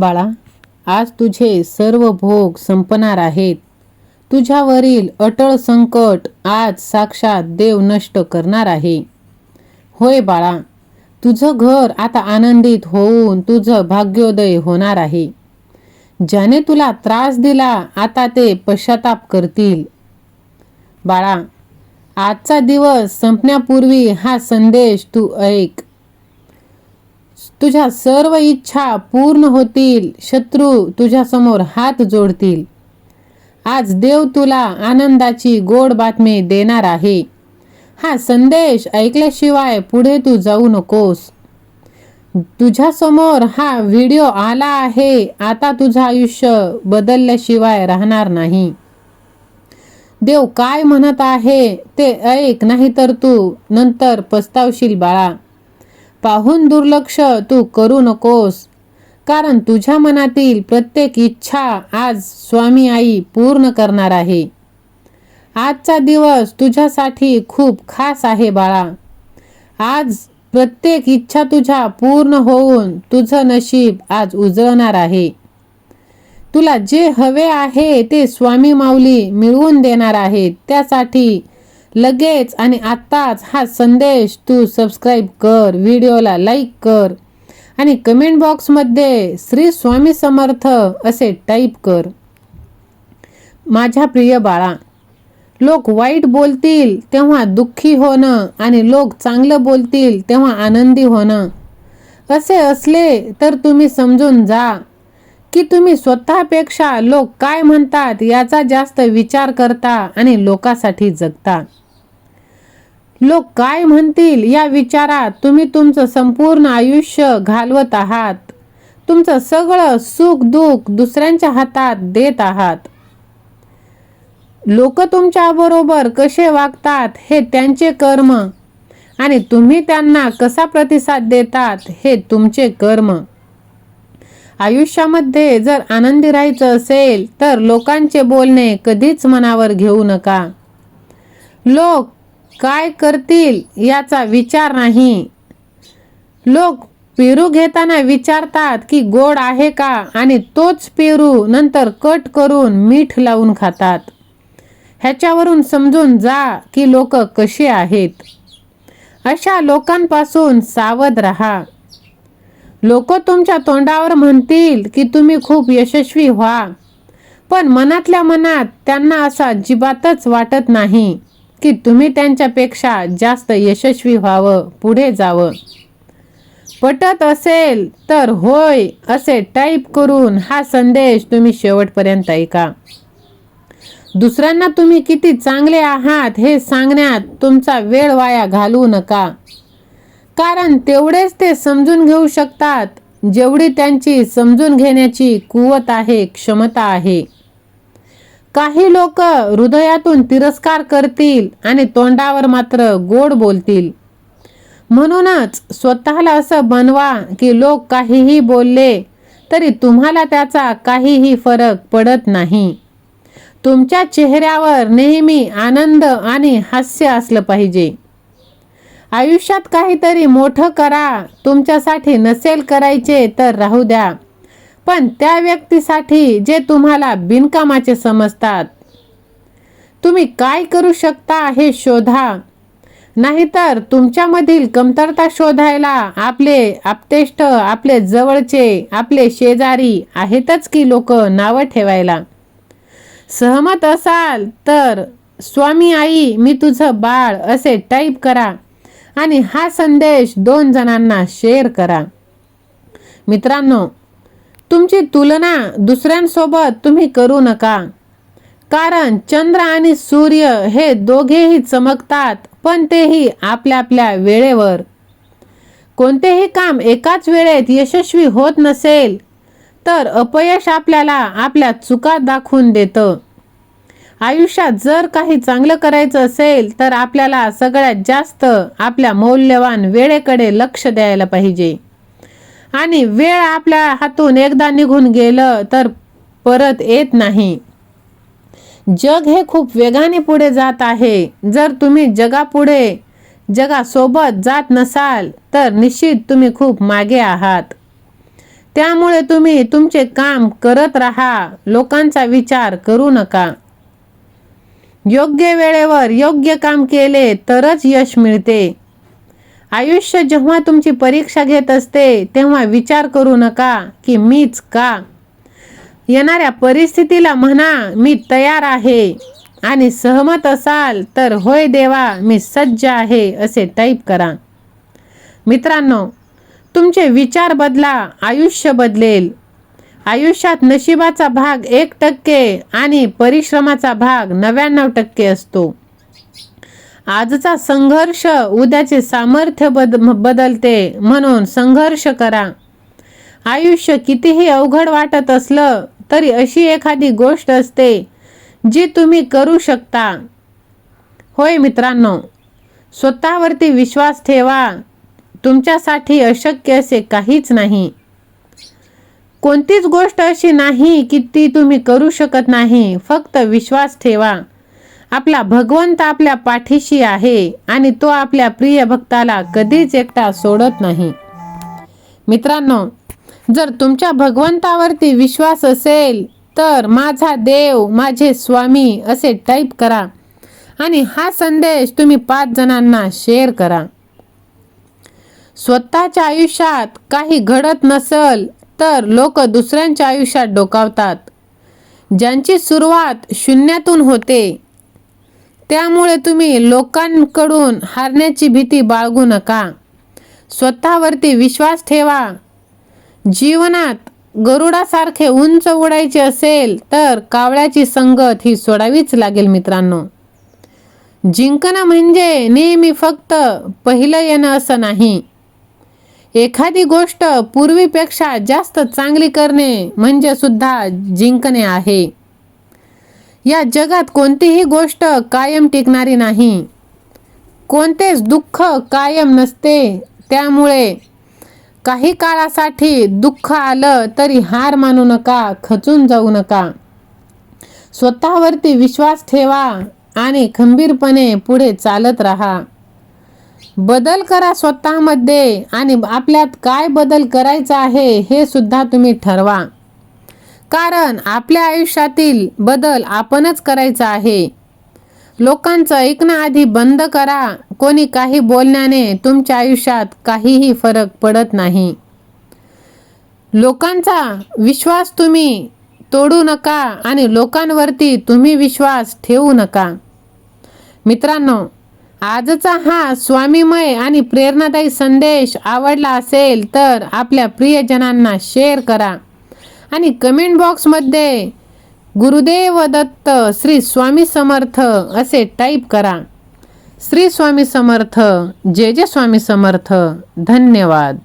बाळा आज तुझे सर्व भोग संपणार आहेत. तुझ्यावरील अटळ संकट आज साक्षात देव नष्ट करणार आहे. होय बाळा तुझं घर आता आनंदित होऊन तुझं भाग्योदय होणार आहे. ज्याने तुला त्रास दिला आता ते पश्चाताप करतील. बाळा आजचा दिवस संपण्यापूर्वी हा संदेश तू ऐक. तुझ्या सर्व इच्छा पूर्ण होतील. शत्रू तुझ्यासमोर हात जोडतील. आज देव तुला आनंदाची गोड बातमी देणार आहे. हा संदेश ऐकल्याशिवाय पुढे तू जाऊ नकोस. तुझ्यासमोर हा व्हिडिओ आला आहे. आता तुझं आयुष्य बदलल्याशिवाय राहणार नाही. देव काय म्हणत आहे ते ऐक नाही तर तू नंतर पस्तावशील बाळा. पाहून दुर्लक्ष तू करू नकोस. कारण तुझ्या मनातील प्रत्येक इच्छा आज स्वामी आई पूर्ण करणार आहे. आजचा दिवस तुझ्यासाठी खूप खास आहे बाळा. आज प्रत्येक इच्छा तुझ्या पूर्ण होऊन तुझं नशीब आज उजळणार आहे. तुला जे हवे आहे ते स्वामी माऊली मिळवून देणार आहेत. त्यासाठी लगेच आणि आत्ताच हा संदेश तू सबस्क्राईब कर व्हिडिओला लाईक कर आणि कमेंट बॉक्समध्ये श्री स्वामी समर्थ असे टाईप कर. माझ्या प्रिय बाळा लोक वाईट बोलतील तेव्हा दुःखी होणं आणि लोक चांगलं बोलतील तेव्हा आनंदी होणं. असे असले तर तुम्ही समजून जा की तुम्ही स्वतःपेक्षा लोक काय म्हणतात याचा जास्त विचार करता आणि लोकांसाठी जगता. लोक काय म्हणतील या विचारात तुम्ही तुमचं संपूर्ण आयुष्य घालवत आहात. तुमचं सगळं सुख दुःख दुसऱ्यांच्या हातात देत आहात. लोक तुमच्या बरोबर कसे वागतात हे त्यांचे कर्म. आणि तुम्ही त्यांना कसा प्रतिसाद देतात हे तुमचे कर्म. आयुष्यामध्ये जर आनंदी राहायचं असेल तर लोकांचे बोलणे कधीच मनावर घेऊ नका. लोक काय करतील याचा विचार नाही. लोक पेरू घेताना विचारतात की गोड आहे का? आणि तोच पेरू नंतर कट करून मीठ लावून खातात. ह्याच्यावरून समजून जा की लोक कशी आहेत. अशा लोकांपासून सावध राहा. लोक तुमच्या तोंडावर म्हणतील की तुम्ही खूप यशस्वी व्हा. पण मनातल्या मनात त्यांना असा अजिबातच वाटत नाही. की तुम्ही त्यांच्यापेक्षा जास्त यशस्वी व्हावं पुढे जावं. पटत असेल तर होय असे टाईप करून हा संदेश तुम्ही शेवटपर्यंत ऐका. दुसऱ्यांना तुम्ही किती चांगले आहात हे सांगण्यात तुमचा वेळ वाया घालवू नका. कारण तेवढेच ते समजून घेऊ शकतात जेवढी त्यांची समजून घेण्याची कुवत आहे क्षमता आहे. काही लोक हृदयातून तिरस्कार करतील आणि तोंडावर मात्र गोड बोलतील. म्हणूनच स्वतःला असं बनवा की लोक काहीही बोलले तरी तुम्हाला त्याचा काहीही फरक पडत नाही. तुमच्या चेहऱ्यावर नेहमी आनंद आणि हास्य असलं पाहिजे. आयुष्यात काहीतरी मोठं करा तुमच्यासाठी नसेल करायचे तर राहू द्या. पण त्या व्यक्तीसाठी जे तुम्हाला बिनकामाचे समजतात. तुम्ही काय करू शकता हे शोधा. नाहीतर तुमच्यामधील कमतरता शोधायला आपले आपतेष्ट आपले जवळचे आपले शेजारी आहेतच की लोक नावं ठेवायला. सहमत असाल तर स्वामी आई मी तुझं बाळ असे टाईप करा आणि हा संदेश दोन जणांना शेअर करा. मित्रांनो तुमची तुलना दुसऱ्यांसोबत तुम्ही करू नका. कारण चंद्र आणि सूर्य हे दोघेही चमकतात पण तेही आपल्या आपल्या वेळेवर. कोणतेही काम एकाच वेळेत यशस्वी होत नसेल तर अपयश आपल्याला आपल्या चुका दाखवून देतं. आयुष्यात जर काही चांगलं करायचं असेल तर आपल्याला सगळ्यात जास्त आपल्या मौल्यवान वेळेकडे लक्ष द्यायला पाहिजे. आणि वेळ आपल्या हातून एकदा निघून गेलं तर परत येत नाही. जग हे खूप वेगाने पुढे जात आहे. जर तुम्ही जगापुढे जगासोबत जात नसाल तर निश्चित तुम्ही खूप मागे आहात. त्यामुळे तुम्ही तुमचे काम करत राहा. लोकांचा विचार करू नका. योग्य वेळेवर योग्य काम केले तरच यश मिळते. आयुष्य जेव्हा तुमची परीक्षा घेत असते तेव्हा विचार करू नका की मीच का? येणाऱ्या परिस्थितीला म्हणा मी तयार आहे आणि सहमत असाल तर होय देवा मी सज्ज आहे असे टाईप करा. मित्रांनो तुमचे विचार बदला आयुष्य बदलेल. आयुष्यात नशिबाचा भाग एक टक्के आणि परिश्रमाचा भाग नव्याण्णव टक्के असतो. आजचा संघर्ष उद्याचे सामर्थ्य बद बदलते म्हणून संघर्ष करा. आयुष्य कितीही अवघड वाटत असलं तरी अशी एखादी गोष्ट असते जी तुम्ही करू शकता. होय मित्रांनो स्वतःवरती विश्वास ठेवा. तुमच्यासाठी अशक्य असे काहीच नाही. कोणतीच गोष्ट अशी नाही की ती तुम्ही करू शकत नाही. फक्त विश्वास ठेवा. आपला भगवंत आपल्या पाठीशी आहे आणि तो आपल्या प्रिय भक्ताला कधीच एकटा सोडत नाही. मित्रांनो जर तुमच्या भगवंतावरती विश्वास असेल तर माझा देव माझे स्वामी असे टाईप करा आणि हा संदेश तुम्ही पाच जणांना शेअर करा. स्वतःच्या आयुष्यात काही घडत नसल तर लोक दुसऱ्यांच्या आयुष्यात डोकावतात. ज्यांची सुरुवात शून्यातून होते त्यामुळे तुम्ही लोकांकडून हारण्याची भीती बाळगू नका. स्वतःवरती विश्वास ठेवा. जीवनात गरुडासारखे उंच उडायचे असेल तर कावळ्याची संगत ही सोडावीच लागेल मित्रांनो. जिंकणं म्हणजे नेहमी फक्त पहिलं येणं असं नाही. एखादी गोष्ट पूर्वीपेक्षा जास्त चांगली करणे म्हणजे सुद्धा जिंकणे आहे. या जगात कोणतीही गोष्ट कायम टिकणारी नाही. कोणतेच दुःख कायम नसते. त्यामुळे काही काळासाठी दुःख आलं तरी हार मानू नका खचून जाऊ नका. स्वतःवरती विश्वास ठेवा आणि खंबीरपणे पुढे चालत राहा. बदल करा स्वतःमध्ये आणि आपल्यात काय बदल करायचा आहे हे सुद्धा तुम्ही ठरवा. कारण आपल्या आयुष्यातील बदल आपणच करायचा आहे. लोकांचं ऐकणं आधी बंद करा. कोणी काही बोलण्याने तुमच्या आयुष्यात काहीही फरक पडत नाही. लोकांचा विश्वास तुम्ही तोडू नका आणि लोकांवरती तुम्ही विश्वास ठेवू नका. मित्रांनो आजचा हा स्वामीमय आणि प्रेरणादायी संदेश आवडला असेल तर आपल्या प्रियजनांना शेअर करा. आणि कमेंट बॉक्समध्ये गुरुदेव दत्त श्री स्वामी समर्थ असे टाईप करा. श्री स्वामी समर्थ जय जय स्वामी समर्थ धन्यवाद.